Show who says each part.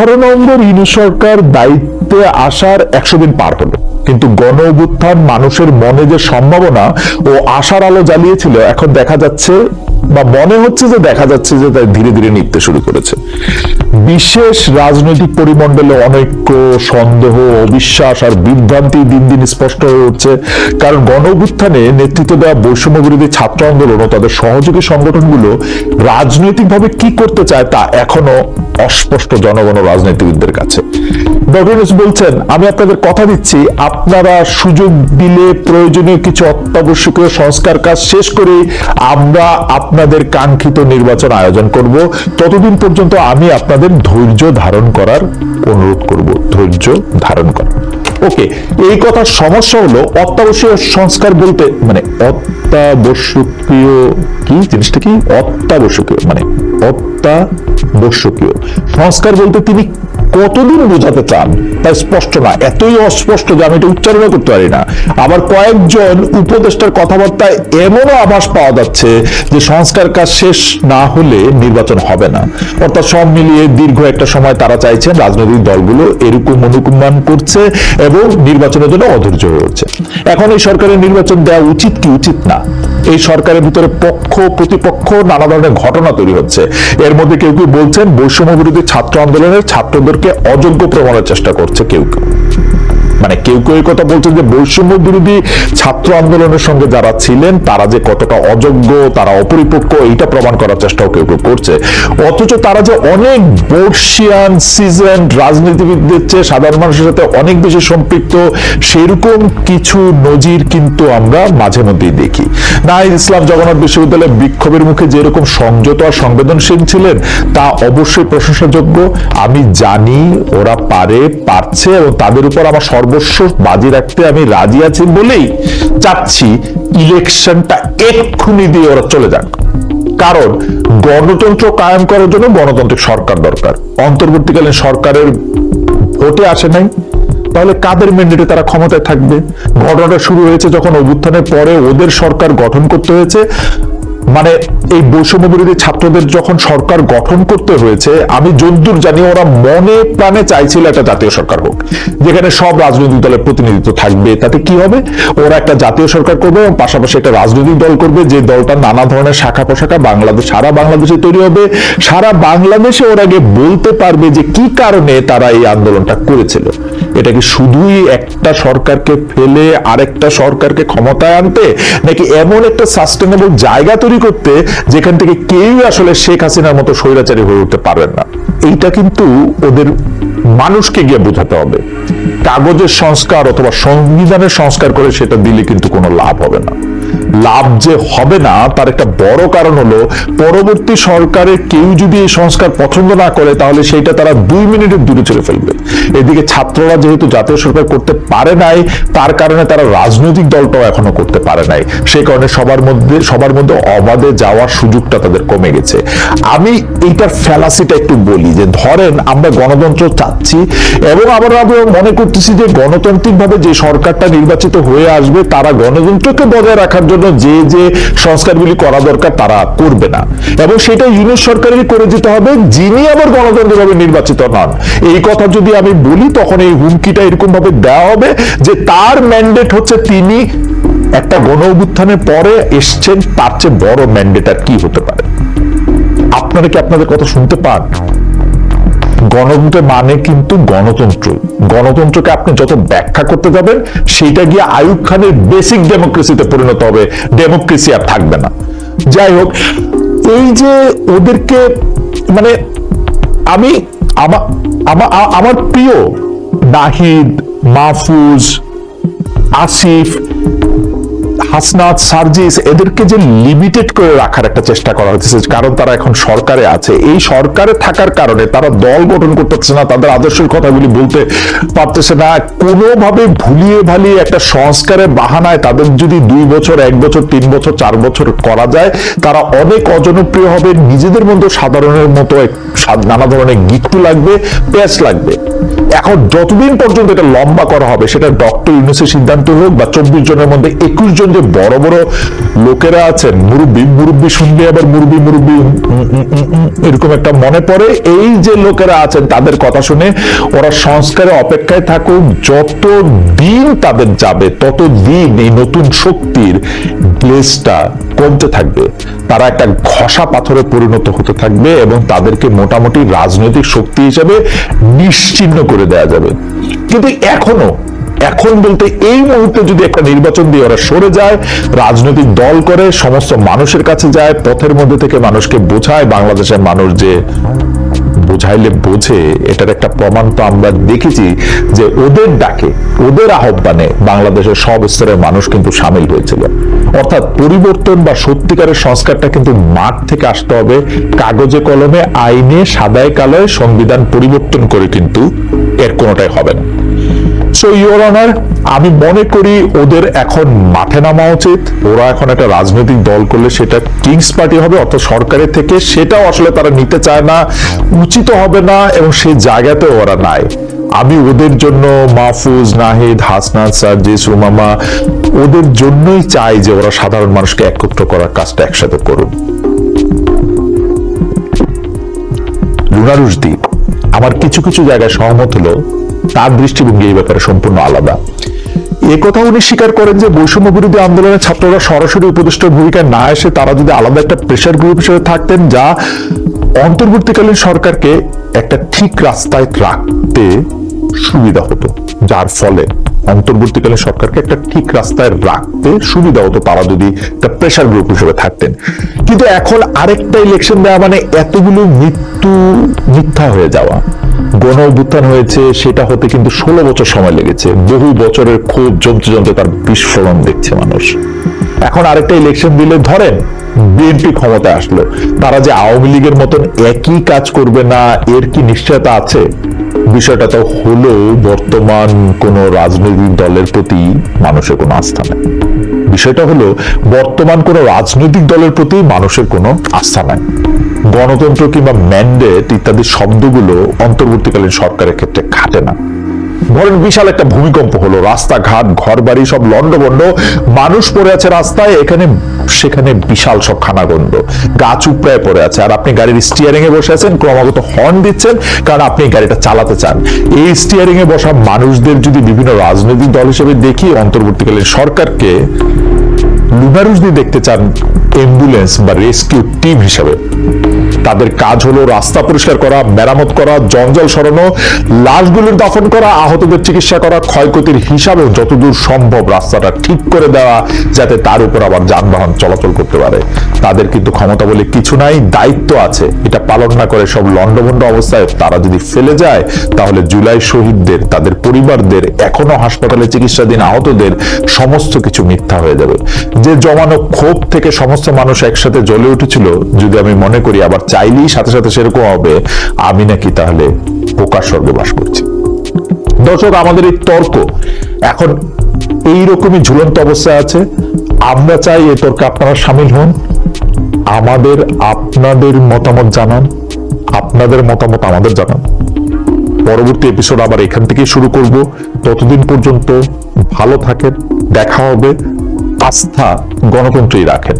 Speaker 1: আঠারো নম্বর ইনু সরকার দায়িত্বে আসার একশো দিন পার হলো। কিন্তু গণ অভ্যুত্থান মানুষের মনে যে সম্ভাবনা ও আশার আলো জ্বালিয়েছিল, এখন দেখা যাচ্ছে বা মনে হচ্ছে যে দেখা যাচ্ছে যে তাই ধীরে ধীরে নিতে শুরু করেছে। বিশেষ রাজনৈতিক পরিমণ্ডলে অনৈক্য সন্দেহ, অবিশ্বাস আর বিভ্রান্তি দিন দিন স্পষ্ট হয়ে উঠছে। কারণ গণ অভ্যুত্থানে নেতৃত্ব দেওয়া বৈষম্য বিরোধী ছাত্র আন্দোলন ও তাদের সহযোগী সংগঠনগুলো রাজনৈতিকভাবে কি করতে চায় তা এখনও অস্পষ্ট জনগণ রাজনীতিবিদদের কাছে। ডক্টর বলছেন, আমি আপনাদের কথা দিচ্ছি, আপনারা সুযোগ দিলে প্রয়োজনীয় কিছু অত্যাবশ্যকীয় সংস্কার কাজ শেষ করে আমরা আপনাদের কাঙ্ক্ষিত নির্বাচন আয়োজন করব। ততদিন পর্যন্ত আমি আপনাদের ধৈর্য ধারণ করার অনুরোধ করব, ধৈর্য ধারণ করা ওকে এই কথার সমস্যা হলো অত্যাবশ্যক সংস্কার বলতে মানে অত্যাবশ্যকীয় কি জিনিসটা কি? অত্যাবশ্যকীয় মানে অত্যাবশ্যকীয়। সংস্কার বলতে তিনি কতদিন বোঝাতে চান? তা স্পষ্ট না, এতই অস্পষ্ট যে আমি এটা উচ্চারণ করতে পারি না। আবার কয়েকজন উপদেষ্টার কথাবার্তায় এমনও আভাস পাওয়া যাচ্ছে যে সংস্কার কাজ শেষ না হলে নির্বাচন হবে না। অর্থাৎ সব মিলিয়ে দীর্ঘ একটা সময় তারা চাইছেন রাজনৈতিক দলগুলো এরকম অনুকুম্মান করছে এবং নির্বাচনের জন্য অধৈর্য হয়ে উঠছে। এখন এই সরকারের নির্বাচন দেওয়া উচিত কি উচিত না? এই সরকারের ভিতরে পক্ষ, প্রতিপক্ষ, নানা ধরনের ঘটনা তৈরি হচ্ছে। এর মধ্যে কেউ কেউ বলছেন, বৈষম্য বিরোধী ছাত্র আন্দোলনের ছাত্রদেরকে অযোগ্য প্রমাণের চেষ্টা করছে কেউ কেউ। মানে কেউ কেউ কথা বলছেন যে বৈষম্য বিরোধী ছাত্র আন্দোলনের সঙ্গে যারা ছিলেন, তারা যে কতটা অযোগ্য, তারা অপরিপক্ক, এইটা প্রমাণ করার চেষ্টাও কেউ কেউ করছে। অথচ তারা যে অনেক বর্ষিয়ান সিজন রাজনীতিবিদদের চেয়ে সাধারণ মানুষের সাথে অনেক বেশি সম্পৃক্ত, সেরকম কিছু নজির কিন্তু আমরা মাঝে মধ্যেই দেখি। নাহিদ ইসলাম জগন্নাথ বিশ্ববিদ্যালয়ে বিক্ষোভের মুখে যেরকম সংযত আর সংবেদনশীল ছিলেন, তা অবশ্যই প্রশংসাযোগ্য। আমি জানি ওরা পারে, পারছে এবং তাদের উপর আমার সর্বস্ব বাজি রাখতে আমি রাজি আছি বলেই চাচ্ছি ইলেকশনটা এক্ষুনি দিয়ে ওরা চলে যাক। কারণ গণতন্ত্র কায়েম করার জন্য গণতান্ত্রিক সরকার দরকার। অন্তর্বর্তীকালীন সরকারের ভোটে আসে নাই, তাহলে কাদের ম্যান্ডেটে তারা ক্ষমতায় থাকবে? ঘটনাটা শুরু হয়েছে যখন অভ্যুত্থানের পরে ওদের সরকার গঠন করতে হয়েছে। মানে এই বৈষম্য বিরোধী ছাত্রদের যখন সরকার গঠন করতে হয়েছে, আমি যদ্দূর জানি ওরা মনে প্রাণে চাইছিল একটা জাতীয় সরকার হোক, যেখানে সব রাজনৈতিক দলের প্রতিনিধিত্ব থাকবে। তাতে কি হবে? ওরা একটা জাতীয় সরকার করবে এবং পাশাপাশি একটা রাজনৈতিক দল করবে যে দলটা নানা ধরনের শাখা পোশাখা বাংলাদেশ, সারা বাংলাদেশে তৈরি হবে। সারা বাংলাদেশে ওরা আগে বলতে পারবে যে কি কারণে তারা এই আন্দোলনটা করেছিল। এটা কি শুধুই একটা সরকারকে ফেলে আরেকটা সরকারকে ক্ষমতায় আনতে, নাকি এমন একটা সাস্টেনেবল জায়গা তৈরি করতে যেখান থেকে কেউ আসলে শেখ হাসিনার মতো স্বৈরাচারী হয়ে উঠতে পারবেন না? এইটা কিন্তু ওদের মানুষকে গিয়ে বোঝাতে হবে। কাগজের সংস্কার অথবা সংবিধানের সংস্কার করে সেটা দিলে কিন্তু কোনো লাভ হবে না। লাভ যে হবে না, তার একটা বড় কারণ হলো, পরবর্তী সরকারের কেউ যদি এই সংস্কার পছন্দ না করে, তাহলে সেইটা তারা দুই মিনিটের দূরে চলে ফেলবে। এদিকে ছাত্ররা যেহেতু জাতীয় সরকার করতে পারে নাই, তার কারণে তারা রাজনৈতিক দলটাও এখনও করতে পারে নাই। সেই কারণে সবার মধ্যে সবার মধ্যে অবাধে যাওয়ার সুযোগটা তাদের কমে গেছে। আমি এইটার ফ্যালাসিটা একটু বলি যে, ধরেন আমরা গণতন্ত্র চাচ্ছি, এবং আবার আমরা মনে করতেছি যে গণতান্ত্রিকভাবে যে সরকারটা নির্বাচিত হয়ে আসবে, তারা গণতন্ত্রকে বজায় রাখার জন্য যে যে সংস্কারগুলি করা দরকার তারা করবে না। এবং সেটা ইউনিট সরকারেরই করে যেতে হবে, যিনি আবার গণতন্ত্রভাবে নির্বাচিত নন। এই কথা যদি আমি বলি, তখন এই হুমকিটা এরকম ভাবে দেওয়া হবে যে তার ম্যান্ডেট হচ্ছে তিনি একটা গণ অভ্যুত্থানের পরে এসছেন, তার চেয়ে বড় ম্যান্ডেট আর কি হতে পারে? আপনারা কি আপনাদের কথা শুনতে পান? গণতন্ত্রের মানে কিন্তু গণতন্ত্র। গণতন্ত্রকে আপনি যত ব্যাখ্যা করতে যাবেন, সেইটা গিয়ে আয়ুব খানের বেসিক ডেমোক্রেসিতে পরিণত হবে। ডেমোক্রেসি আর থাকবে না। যাই হোক, এই যে ওদেরকে মানে আমি, আমা- আমা- আমার প্রিয় নাহিদ, মাহফুজ, আসিফ হাসনাত সার্জিস এদেরকে যে লিমিটেড করে রাখার একটা চেষ্টা করা হচ্ছে কারণ তারা এখন সরকারে আছে। এই সরকারে থাকার কারণে তারা দল গঠন করতেছে না, তাদের আদর্শের কথাগুলি বলতে পারতেছে না। কোনোভাবে ভুলিয়ে ভালিয়ে একটা সংস্কারের বাহানায় তাদের যদি দুই বছর, এক বছর, তিন বছর, চার বছর করা যায়, তারা অনেক অজনপ্রিয় হবে, নিজেদের মধ্যে সাধারণের মতো নানা ধরনের গিট্টু লাগবে, প্যাচ লাগবে। এখন যতদিন পর্যন্ত এটা লম্বা করা হবে, সেটা ডক্টর ইউনুসের সিদ্ধান্ত হোক বা চব্বিশ জনের মধ্যে একুশ জন যে বড় বড় লোকেরা আছেন, মুরব্বী মুরব্বী শুনলে আবার মুরব্বী মুরব্বী এরকম একটা মনে পড়ে। এই যে লোকেরা আছেন, তাদের কথা শুনে ওরা সংস্কারে অপেক্ষায় থাকুক, যত দিন তাদের যাবে, তত দিন এই নতুন শক্তির গ্লেজটা কমতে থাকবে। তারা একটা ঘষা পাথরে পরিণত হতে থাকবে এবং তাদেরকে মোটামুটি রাজনৈতিক শক্তি হিসেবে নিশ্চিহ্ন করে দেওয়া যাবে। কিন্তু এখনও এখন বলতে এই মুহূর্তে যদি একটা নির্বাচন দিয়ে ওরা সরে যায়, রাজনৈতিক দল করে, সমস্ত মানুষের কাছে যায়, পথের মধ্যে থেকে মানুষকে বোঝায়, বাংলাদেশের মানুষ যে বোঝাইলে বোঝে, এটার একটা প্রমাণ তো আমরা দেখেছি যে ওদের ডাকে, ওদের আহ্বানে বাংলাদেশের সব স্তরের মানুষ কিন্তু সামিল হয়েছিল। অর্থাৎ পরিবর্তন বা সত্যিকারের সংস্কারটা কিন্তু মাঠ থেকে আসতে হবে, কাগজে কলমে, আইনে, সাদায় কালোয় সংবিধান পরিবর্তন করে কিন্তু এর কোনোটাই হবে না। সো ইওর অনার আমি মনে করি ওদের এখন মাঠে নামা উচিত। ওরা এখন একটা রাজনৈতিক দল করলে সেটা কিংস পার্টি হবে অর্থাৎ সরকারের থেকে। সেটাও আসলে তারা নিতে চায় না উচিত হবে না এবং সেই জায়গাতে ওরা নাই। আমি ওদের জন্য মাহফুজ, নাহিদ, হাসনাত, সার্জিস রুমামা ওদের জন্যই চাই যে ওরা সাধারণ মানুষকে একত্র করার কাজটা একসাথে করুন। লুনারুশদি আমার কিছু কিছু জায়গায় সহমত হলো তার দৃষ্টিভঙ্গি এই ব্যাপারে সম্পূর্ণ আলাদা। এ কথা উনি স্বীকার করেন যে বৈষম্য বিরোধী আন্দোলনের ছাত্ররা সরাসরি উপদেষ্টার ভূমিকায় না এসে তারা যদি আলাদা একটা প্রেশার গ্রুপ হিসেবে থাকতেন যা অন্তর্বর্তীকালীন সরকারকে একটা ঠিক রাস্তায় রাখতে সুবিধা হতো, যার ফলে অন্তর্বর্তীকালীন সরকারকে একটা ঠিক রাস্তায় রাখতে সুবিধা হতো তারা যদি একটা প্রেশার গ্রুপ হিসেবে থাকতেন। কিন্তু এখন আরেকটা ইলেকশন দেওয়া মানে এতগুলো মৃত্যু, মিথ্যা হয়ে যাওয়া। গণ অভ্যুত্থান হয়েছে, সেটা হতে কিন্তু ষোলো বছর সময় লেগেছে। বহু বছরের ক্ষোভ জমতে জমতে তার বিস্ফোরণ দেখছে মানুষ। এখন আরেকটা ইলেকশন দিলে ধরেন বিএনপি ক্ষমতায় আসলো। তারা যে আওয়ামী লীগের মতন একই কাজ করবে না, এর কি নিশ্চয়তা আছে? বিষয়টা তো হলো বর্তমান কোন রাজনৈতিক দলের প্রতি মানুষের কোনো আস্থা নেই। বিষয়টা হলো, বর্তমান কোনো রাজনৈতিক দলের প্রতি মানুষের কোনো আস্থা নাই। গণতন্ত্র কিংবা ম্যান্ডেট ইত্যাদি শব্দগুলো অন্তর্বর্তীকালীন সরকারের ক্ষেত্রে খাটে না। ধরেন বিশাল একটা ভূমিকম্প হলো, রাস্তাঘাট ঘর বাড়ি সব লন্ডভন্ড মানুষ পড়ে আছে রাস্তায়, এখানে, সেখানে বিশাল সব খানাগন্ড। গাছ উপড়ায় পড়ে আছে। আর আপনি গাড়ির স্টিয়ারিং এ বসে আছেন, ক্রমাগত হর্ন দিচ্ছেন, কারণ আপনি গাড়িটা চালাতে চান। এই স্টিয়ারিং এ বসা মানুষদের যদি বিভিন্ন রাজনৈতিক দল হিসেবে দেখি, অন্তর্বর্তীকালীন সরকারকে লুনারুজদি দেখতে চান অ্যাম্বুলেন্স বা রেস্কিউ টিম হিসাবে। তাদের কাজ হলো রাস্তা পরিষ্কার করা, মেরামত করা, জঞ্জাল সরানো, লাশগুলোর দাফন করা, আহতদের চিকিৎসা করা, ক্ষয়ক্ষতির হিসাবে যতদূর সম্ভব রাস্তাটা ঠিক করে দেওয়া, যাতে তার উপর আবার যানবাহন চলাচল করতে পারে। তাদের কিন্তু ক্ষমতা বলে কিছু নাই, দায়িত্ব আছে। এটা পালন না করে সব লন্ডভন্ড অবস্থায় তারা যদি ফেলে যায়, তাহলে জুলাই শহীদদের, তাদের পরিবারদের, এখনও হাসপাতালে চিকিৎসাধীন আহতদের সমস্ত কিছু মিথ্যা হয়ে যাবে। যে জমানো ক্ষোভ থেকে সমস্ত মানুষ একসাথে জ্বলে উঠেছিল, যদি আমি মনে করি আবার চাইলেই সাথে সাথে সেরকম হবে, আমি নাকি তাহলে পোকার স্বর্গে বাস করছি। দর্শক, আমাদের এই তর্ক এখন এইরকমই ঝুলন্ত অবস্থায় আছে। আমরা চাই এই তর্কে আপনারা সামিল হন। আমাদের আপনাদের মতামত জানান, আপনাদের মতামত আমাদের জানান। পরবর্তী এপিসোড আবার এখান থেকেই শুরু করব। ততদিন পর্যন্ত ভালো থাকেন, দেখা হবে। আস্থা গণতন্ত্রেই রাখেন।